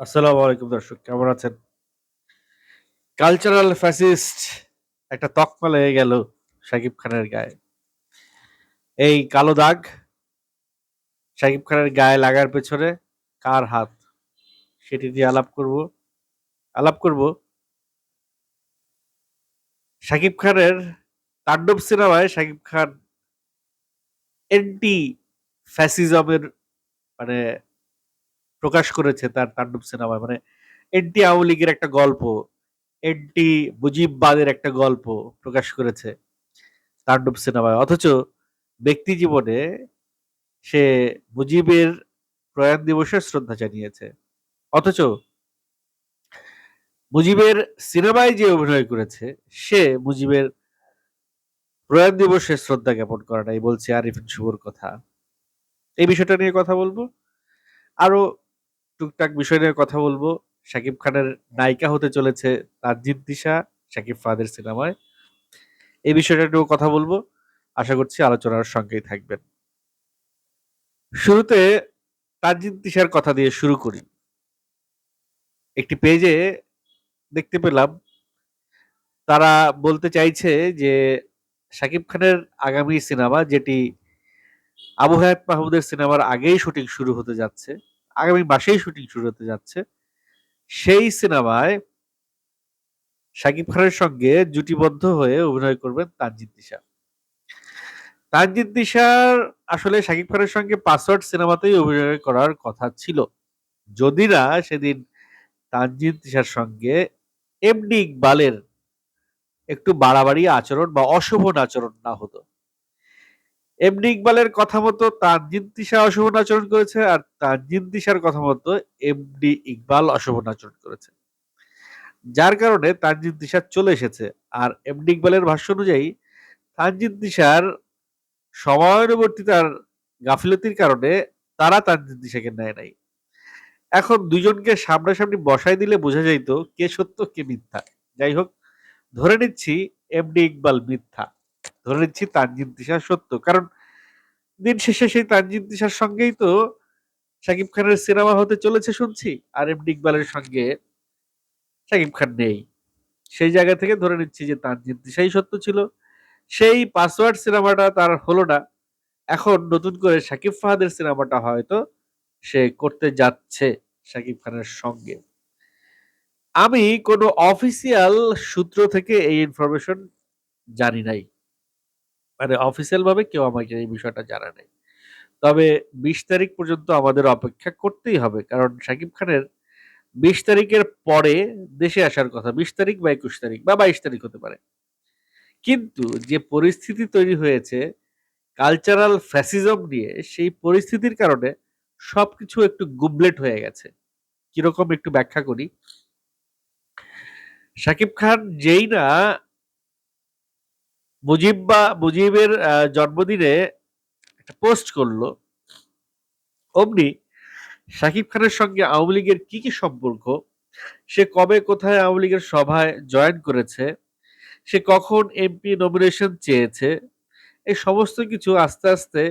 আসসালামু আলাইকুম দর্শক, কেমন আছেন? কালচারাল ফ্যাসিস্ট একটা তকমা লেগে গেল শাকিব খানের গায়ে। এই কালো দাগ শাকিব খানের গায়ে লাগার পেছনে কার হাত? সেটি নিয়ে আলাপ করব। আলাপ করব শাকিব খানের তাণ্ডব সিনেমায় শাকিব খান এন্টি ফ্যাসিজমের মানে প্রকাশ করেছে তার তাণ্ডব সিনেমায়। মানে এন্টি আওয়ামী লীগের একটা গল্প, এন্টি মুজিববাদের একটা গল্প প্রকাশ করেছে তাণ্ডব সিনেমায়। অথচ ব্যক্তি জীবনে সে মুজিবের প্রয়াণ দিবসে শ্রদ্ধা জানিয়েছে। অথচ মুজিবের সিনেমায় যে অভিনয় করেছে সে মুজিবের প্রয়াণ দিবসে শ্রদ্ধা জ্ঞাপন করে নাই বলছে আরিফিন শুভর কথা। এই বিষয়টা নিয়ে কথা বলব। আরও টুকটাক বিষয় নিয়ে কথা বলব। শাকিব খানের নায়িকা হতে চলেছে তানজিদ দিশা, শাকিব ফাদের সিনেমায়। এই বিষয়টা নিয়েও কথা বলব। আশা করছি আলোচনার সঙ্গেই থাকবেন। শুরুতে তানজিদ দিশার কথা দিয়ে শুরু করি। একটি পেজে দেখতে পেলাম, তারা বলতে চাইছে যে শাকিব খানের আগামী সিনেমা, যেটি আবু হায়াত মাহমুদের সিনেমার আগেই শুটিং শুরু হতে যাচ্ছে আগামী মাসেই শুটিং শুরু হতে যাচ্ছে। সেই সিনেমায় শাকিব খানের সঙ্গে জুটিবদ্ধ হয়ে অভিনয় করবেন তানজিদ দিশা তানজিদ দিশার আসলে শাকিব খানের সঙ্গে পাসওয়ার্ড সিনেমাতেই অভিনয় করার কথা ছিল। যদি না, সেদিন তানজিদ দিশার সঙ্গে এমডি ইকবালের একটু বাড়াবাড়ি আচরণ বা অশোভন আচরণ না হতো। এমডি ইকবালের কথা মতো তানজিদ দিশা অশোভন আচরণ করেছে আর তানজিদ দিশার কথা মতো এমডি ইকবাল অশোভন আচরণ করেছে। যার কারণে তানজিদ দিশা চলে এসেছে আর এমডি ইকবালের ভাষ্য অনুযায়ী তানজিদ দিশার সময়ানুবর্তিতার গাফিলতির কারণে তারা তানজিদ দিশাকে নেয় নাই। এখন দুজনকে সামনাসামনি বসাই দিলে বোঝা যাইতো কে সত্য, কে মিথ্যা। যাই হোক, ধরে নিচ্ছি এমডি ইকবাল মিথ্যা। ধরে নিচ্ছি তানজিদ দিশা সত্য। কারণ দিন শেষে সেই তানজিদ দিশার সঙ্গেই তো শাকিব খানের সিনেমা হতে চলেছে শুনছি। আর এম ইকবালের সঙ্গে শাকিব খান নেই। সেই জায়গা থেকে ধরে নিচ্ছি যে তানজিদ দিশাই সত্য ছিল। সেই পাসওয়ার্ড সিনেমাটা তার হলো না। এখন নতুন করে শাকিব ফাহাদের সিনেমাটা হয়তো সে করতে যাচ্ছে শাকিব খানের সঙ্গে। আমি কোনো অফিসিয়াল সূত্র থেকে এই ইনফরমেশন জানি নাই। মানে অফিসিয়াল ভাবে কেউ আমাকে এই বিষয়টা জানা নাই তবে বিশ তারিখ পর্যন্ত আমাদের অপেক্ষা করতেই হবে, কারণ শাকিব খানের বিশ তারিখের পরে দেশে আসার কথা, বিশ তারিখ বা একুশ তারিখ বা বাইশ তারিখ হতে পারে। কিন্তু যে পরিস্থিতি তৈরি হয়েছে কালচারাল ফ্যাসিজম নিয়ে, সেই পরিস্থিতির কারণে সবকিছু একটু গুবলেট হয়ে গেছে। কীরকম একটু ব্যাখ্যা করি? শাকিব খান যেই না মুজিব বা মুজিবের জন্মদিনে একটা পোস্ট করল। অমনি শাকিব খানের সঙ্গে আওয়ামী লীগের কি কি সম্পর্ক? সে কবে কোথায় আওয়ামী লীগের সভায় জয়েন করেছে? সে কখন এমপি নমিনেশন চেয়েছে? এই সমস্ত কিছু আস্তে আস্তে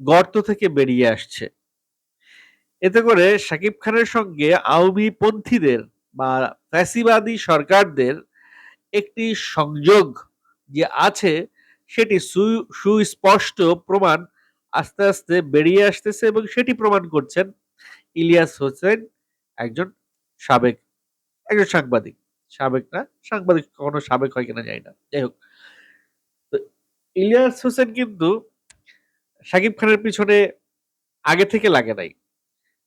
গর্ত থেকে বেরিয়ে আসছে। এতে করে শাকিব খানের সঙ্গে আওয়ামী পন্থীদের বা ফ্যাসিবাদী সরকারদের একটি সংযোগ যে আছে, সেটি সুস্পষ্ট প্রমাণ আস্তে আস্তে বেরিয়ে আসতেছে এবং সেটি প্রমাণ করছেন ইলিয়াস হোসেন, একজন সাবেক, একজন সাংবাদিক। সাবেক না, সাংবাদিক কখনো সাবেক হয় কিনা যায় না। যাই হোক, তো ইলিয়াস হোসেন কিন্তু সাকিব খানের পিছনে আগে থেকে লাগে নাই।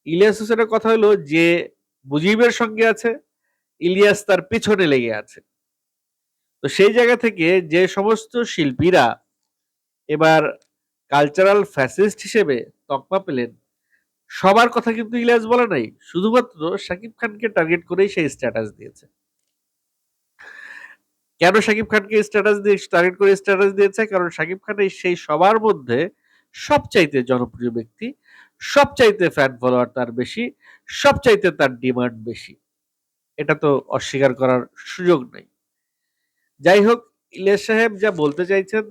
ইলিয়াস হোসেনের কথা হলো যে মুজিবের সঙ্গে আছে, ইলিয়াস তার পিছনে লেগে আছে। তো সেই জায়গা থেকে যে সমস্ত শিল্পীরা এবার কালচারাল ফ্যাসিস্ট হিসেবে তকমা পেলেন, সবার কথা কিন্তু ইলিয়াস বলে নাই। শুধুমাত্র শাকিব খানকে টার্গেট করেই সেই স্ট্যাটাস দিয়েছে। কেন শাকিব খানকে স্ট্যাটাস দিয়ে টার্গেট করে স্ট্যাটাস দিয়েছে? কারণ শাকিব খান সেই সবার মধ্যে সবচাইতে জনপ্রিয় ব্যক্তি, সবচাইতে ফ্যান ফলোয়ার তার বেশি, সবচাইতে তার ডিমান্ড বেশি। এটা তো অস্বীকার করার সুযোগ নেই। যাই হোক ইলিয়াস সাহেব যা বলতে চাইছেন,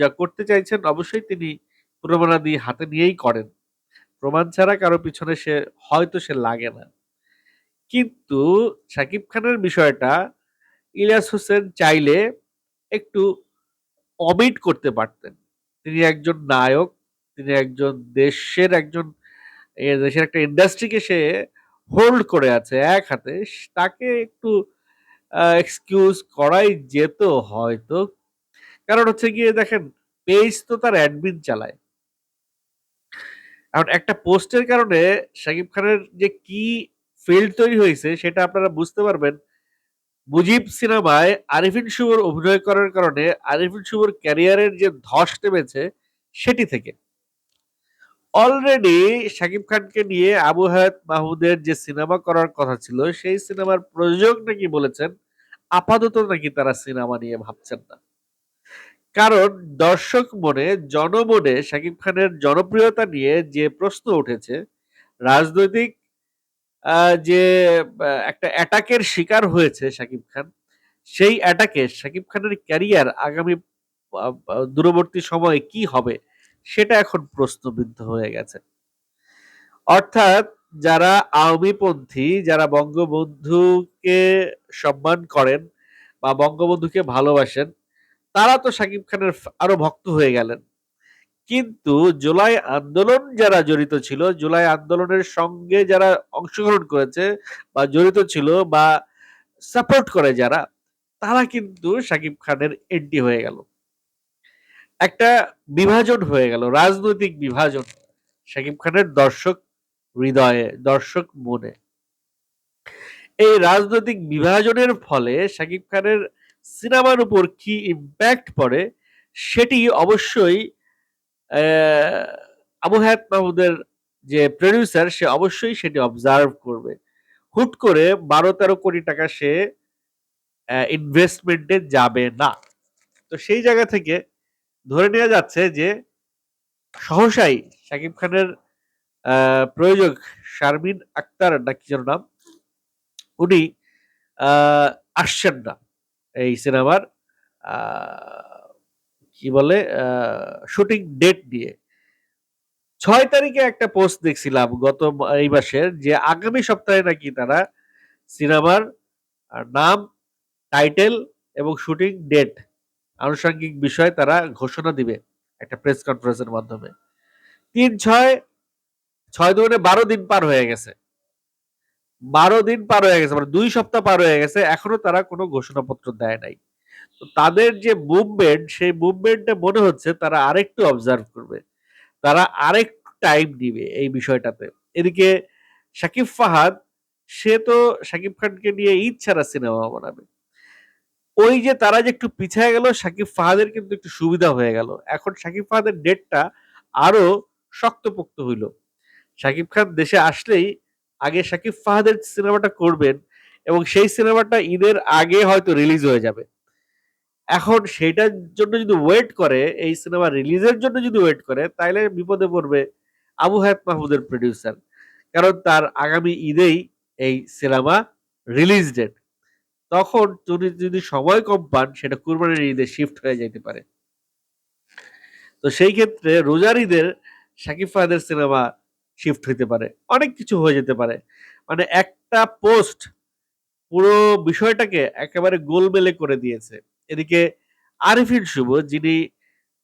যা করতে চাইছেন, অবশ্যই তিনি প্রমাণাদি হাতে নিয়েই করেন। প্রমাণ ছাড়া কারও পিছনে সে, হয়তো সে লাগে না। কিন্তু শাকিব খানের বিষয়টা ইলিয়াস হোসেন চাইলে একটু অমিট করতে পারতেন। তিনি একজন নায়ক, তিনি একজন দেশের একজন দেশের একটা ইন্ডাস্ট্রিকে সে হোল্ড করে আছে এক হাতে। তাকে একটু এক্সকিউজ করাই যেত হয়তো। কারণ হচ্ছে গিয়ে দেখেন পেজ তো তার অ্যাডমিন চালায়। এখন একটা পোস্টের কারণে শাকিব খানের যে কি ফিল্ড তৈরি হয়েছে সেটা আপনারা বুঝতে পারবেন। মুজিব সিনেমায় আরিফিন শুভর অভিনয় করার কারণে আরিফিন শুভর ক্যারিয়ারের যে ধস নেমেছে সেটি থেকে। অলরেডি শাকিব খানকে নিয়ে আবু হায়াত মাহমুদের যে সিনেমা করার কথা ছিল, সেই সিনেমার প্রযোজক নাকি বলেছেন আপাতত নাকি তারা সিনেমা নিয়ে ভাবছেন না? কারণ দর্শক মনে, জনমনে শাকিব খানের জনপ্রিয়তা নিয়ে যে প্রশ্ন উঠেছে, রাজনৈতিক যে একটা অ্যাটাকের শিকার হয়েছে শাকিব খান, সেই অ্যাটাকে শাকিব খানের ক্যারিয়ার আগামী দূরবর্তী সময়ে কি হবে, সেটা এখন প্রশ্নবিদ্ধ হয়ে গেছে। অর্থাৎ যারা আওয়ামীপন্থী, যারা বঙ্গবন্ধুকে সম্মান করেন বা বঙ্গবন্ধুকে ভালোবাসেন, তারা তো শাকিব খানের আরও ভক্ত হয়ে গেলেন। কিন্তু জুলাই আন্দোলন যারা জড়িত ছিল, জুলাই আন্দোলনের সঙ্গে যারা অংশগ্রহণ করেছে বা জড়িত ছিল বা সাপোর্ট করে যারা, তারা কিন্তু শাকিব খানের এন্টি হয়ে গেল। একটা বিভাজন হয়ে গেল, রাজনৈতিক বিভাজন। শাকিব খানের দর্শক হৃদয়ে, দর্শক মনে। এই রাজনৈতিক বিভাজনের ফলে শাকিব খানের সিনেমার উপর কি ইম্প্যাক্ট পড়ে, সেটি অবশ্যই আবু হায়াত মাহমুদের যে প্রডিউসার সে অবশ্যই সেটি অবজার্ভ করবে। হুট করে বারো তেরো কোটি টাকা সে ইনভেস্টমেন্টে যাবে না। তো সেই জায়গা থেকে ধরে নেওয়া যাচ্ছে যে, সহসাই শাকিব খানের প্রয়োজক শারমিন আক্তার না কি যেন নাম, উনি আসছেন না এই সিনেমার কি বলে শুটিং ডেট নিয়ে ছয় তারিখে একটা পোস্ট দেখছিলাম গত এই মাসের যে আগামী সপ্তাহে নাকি তারা সিনেমার নাম, টাইটেল এবং শুটিং ডেট, আনুষঙ্গিক বিষয় তারা ঘোষণা দিবে একটা প্রেস কনফারেন্সের মাধ্যমে। তিন ছয় ছয় দুগুণে বারো দিন পার হয়ে গেছে। বারো দিন পার হয়ে গেছে মানে দুই সপ্তাহ পার হয়ে গেছে, এখনও তারা কোনো ঘোষণাপত্র দেয় নাই। তো তাদের যে মুভমেন্ট সেই মুভমেন্টে মনে হচ্ছে তারা আরেকটু অবজার্ভ করবে। তারা আরেক টাইম দিবে এই বিষয়টাতে। এদিকে শাকিব ফাহাদ, সে তো শাকিব খানকে নিয়ে ঈদ ছাড়া সিনেমা বানাবে। ওই যে তারা যে একটু পিছিয়ে গেল, শাকিব ফাহাদের কিন্তু একটু সুবিধা হয়ে গেল। এখন শাকিব ফাহাদের ডেটটা আরও শক্তপোক্ত হইল। শাকিব খান দেশে আসলেই আগে শাকিব ফাহাদের সিনেমাটা করবেন এবং সেই সিনেমাটা ঈদের আগে হয়তো রিলিজ হয়ে যাবে। এখন সেটার জন্য যদি ওয়েট করে, এই সিনেমা রিলিজের জন্য যদি ওয়েট করে, তাইলে বিপদে পড়বে আবু হায়াত মাহমুদের প্রডিউসার কারণ তার আগামী ঈদেই এই সিনেমা রিলিজ ডেট তখন তুমি যদি সময় কম পান, সেটা কুরবানির ঈদে শিফট হয়ে যেতে পারে। তো সেই ক্ষেত্রে রোজার ঈদের শাকিব ফাহাদের সিনেমা শিফট হইতে পারে, অনেক কিছু হয়ে যেতে পারে। মানে একটা পোস্ট পুরো বিষয়টাকে একেবারে গোলমেলে করে দিয়েছে। এদিকে আরিফিন শুভ, যিনি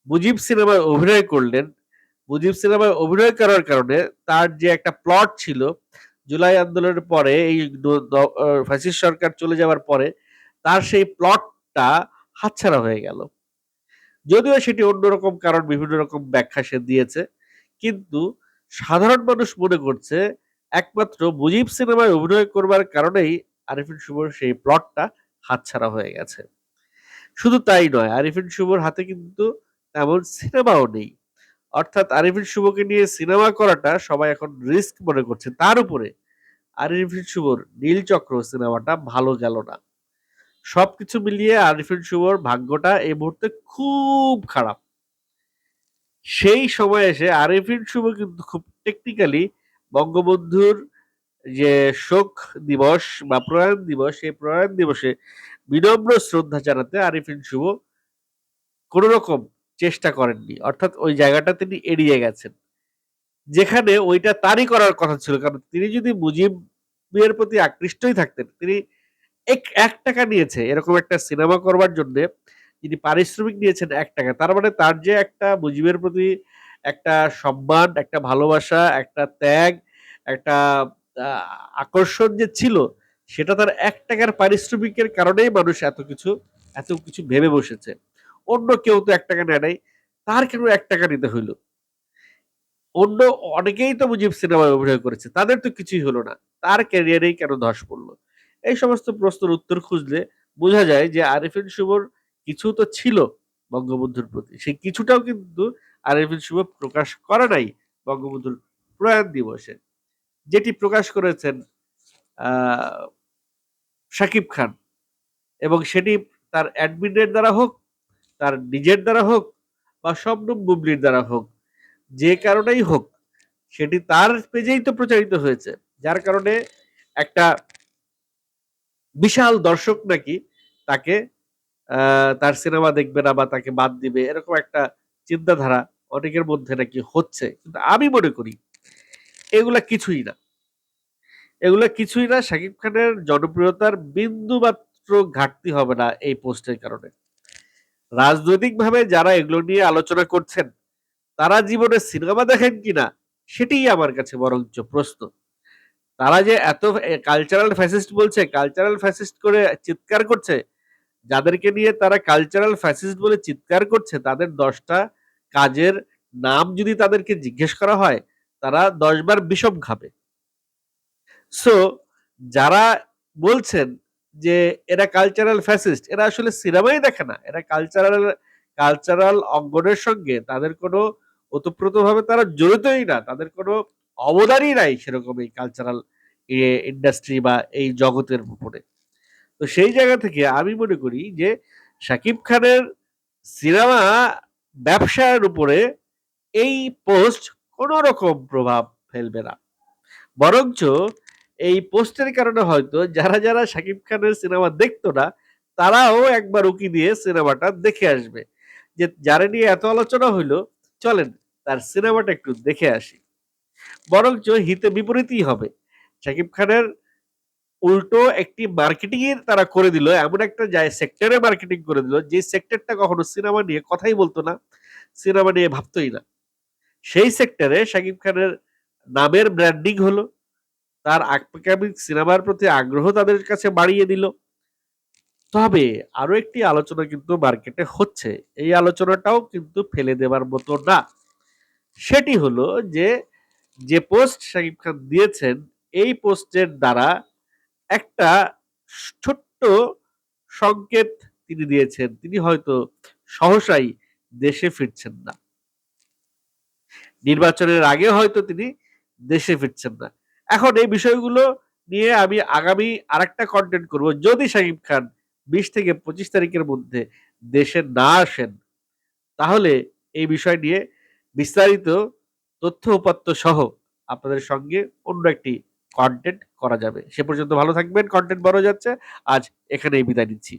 মুজিব সিনেমায় অভিনয় করলেন, মুজিব সিনেমায় অভিনয় করার কারণে তার যে একটা প্লট ছিল, জুলাই আন্দোলনের পরে এই ফ্যাসিস্ট সরকার চলে যাওয়ার পরে তার সেই প্লটটা হাতছাড়া হয়ে গেল। যদিও সেটি অন্যরকম কারণ, বিভিন্ন রকম ব্যাখ্যা সে দিয়েছে, কিন্তু সাধারণ মানুষ মনে করছে একমাত্র মুজিব সিনেমায় অভিনয় করবার কারণেই আরিফিন শুভর সেই প্লটটা হাতছাড়া হয়ে গেছে। শুধু তাই নয়, আরিফিন শুভর হাতে কিন্তু তেমন সিনেমাও নেই। অর্থাৎ আরিফিন শুভকে নিয়ে সিনেমা করাটা সবাই এখন রিস্ক মনে করছে। তার উপরে আরিফিন শুভর নীলচক্র সিনেমাটা ভালো গেল না। সবকিছু মিলিয়ে আরিফিন শুভর ভাগ্যটা এই মুহূর্তে খুব খারাপ। সেই সময় এসে আরিফিন শুভ কিন্তু খুব টেকনিক্যালি বঙ্গবন্ধুর যে শোক দিবস বা প্রয়াণ দিবস, সেই প্রয়াণ দিবসে বিনম্র শ্রদ্ধা জানাতে আরিফিন শুভ কোন রকম চেষ্টা করেননি। অর্থাৎ ওই জায়গাটা তিনি এড়িয়ে গেছেন। যেখানে ওইটা তারই করার কথা ছিল, কারণ তিনি যদি মুজিব বিয়ের প্রতি আকৃষ্টই থাকতেন, তিনি এক এক টাকা নিয়েছে। এরকম একটা সিনেমা করবার জন্য যিনি পারিশ্রমিক নিয়েছেন এক টাকা, তার মানে তার যে একটা মুজিবের প্রতি একটা সম্মান, একটা ভালোবাসা, একটা ত্যাগ, একটা আকর্ষণ যে ছিল, সেটা তার এক টাকার পারিশ্রমিকের কারণেই মানুষ এত কিছু এত কিছু ভেবে বসেছে। অন্য কেউ তো এক টাকা নেয় নাই, তার কেন এক টাকা নিতে হইল? অন্য অনেকেই তো মুজিব সিনেমায় অভিনয় করেছে, তাদের তো কিছুই হলো না, তার ক্যারিয়ারেই কেন ধস পড়ল? এই সমস্ত প্রশ্নের উত্তর খুঁজলে বোঝা যায় যে আরিফিন শুভর কিছু তো ছিল বঙ্গবন্ধুর প্রতি। সেই কিছুটাও কিন্তু আরিফিন শুভ প্রকাশ করে নাই বঙ্গবন্ধুর প্রয়াণ দিবসে। যেটি প্রকাশ করেছেন শাকিব খান। এবং সেটি তার অ্যাডমিনের দ্বারা হোক, তার নিজের দ্বারা হোক, বা শবনম বুবলির দ্বারা হোক, যে কারণেই হোক, সেটি তার পেজেই তো প্রচারিত হয়েছে। যার কারণে একটা বিশাল দর্শক নাকি তাকে তার সিনেমা দেখবে না বা তাকে বাদ দিবে, এরকম একটা চিন্তাধারা অনেকের মধ্যে নাকি হচ্ছে। কিন্তু আমি মনে করি, এগুলা কিছুই না। এগুলা কিছুই না, শাকিব খানের জনপ্রিয়তার বিন্দু মাত্র ঘাটতি হবে না এই পোস্টের কারণে। রাজনৈতিকভাবে যারা এগুলো নিয়ে আলোচনা করছেন, তারা জীবনে সিনেমা দেখেন কিনা সেটাই আমার কাছে বরঞ্চ প্রশ্ন। তারা যে এত কালচারাল ফ্যাসিস্ট বলছে কালচারাল ফ্যাসিস্ট করে চিৎকার করছে যাদেরকে নিয়ে তারা কালচারাল ফ্যাসিস্ট বলে চিৎকার করছে, তাদের দশটা কাজের নাম যদি তাদেরকে জিজ্ঞেস করা হয়, তারা দশবার বিষম খাবে। সো যারা বলছেন যে এরা কালচারাল ফ্যাসিস্ট এরা আসলে সিনেমাই দেখে না। এরা কালচারাল কালচারাল অঙ্গনের সঙ্গে তাদের কোনো ওতপ্রোতভাবে তারা জড়িতই না। তাদের কোনো অবদানই নাই সেরকম এই কালচারাল ইন্ডাস্ট্রি বা এই জগতের উপরে। তো সেই জায়গা থেকে আমি মনে করি যে শাকিব খানের সিনেমা ব্যবসার উপরে এই পোস্ট কোনো রকম প্রভাব ফেলবে না। বরঞ্চ এই পোস্টের কারণে হয়তো যারা যারা শাকিব খানের সিনেমা দেখতো না, তারাও একবার উকি দিয়ে সিনেমাটা দেখে আসবে। যে যারা নিয়ে এত আলোচনা হইল, চলেন তার সিনেমাটা একটু দেখে আসি। বরঞ্চ হিতে বিপরীতই হবে। শাকিব খানের উল্টো একটি মার্কেটিং এর তারা করে দিল, এমন একটা যায় সেক্টরে মার্কেটিং করে দিল, যে সেক্টরটা কখনো সিনেমা নিয়ে কথাই বলতো না সিনেমা নিয়ে ভাবতোই না। সেই সেক্টরে শাকিব খানের নামের ব্র্যান্ডিং হলো, তার আগামী সিনেমার প্রতি আগ্রহ তাদের কাছে বাড়িয়ে দিল। তবে আরও একটি আলোচনা কিন্তু মার্কেটে হচ্ছে, এই আলোচনাটাও কিন্তু ফেলে দেবার মতো না। সেটি হলো যে যে পোস্ট শাকিব খান দিয়েছেন, এই পোস্টের দ্বারা একটা ছোট্ট সংকেত তিনি দিয়েছেন। তিনি হয়তো সহসাই দেশে ফিরছেন না। নির্বাচনের আগে হয়তো তিনি দেশে ফিরছেন না। এখন এই বিষয়গুলো নিয়ে আমি আগামী আরেকটা কন্টেন্ট করব। যদি শাকিব খান বিশ থেকে পঁচিশ তারিখের মধ্যে দেশে না আসেন, তাহলে এই বিষয় নিয়ে বিস্তারিত তথ্য উপাত্ত সহ আপনাদের সঙ্গে অন্য একটি কন্টেন্ট করা যাবে। সে পর্যন্ত ভালো থাকবেন কন্টেন্ট বড় যাচ্ছে। আজ এখানেই বিদায় নিচ্ছি।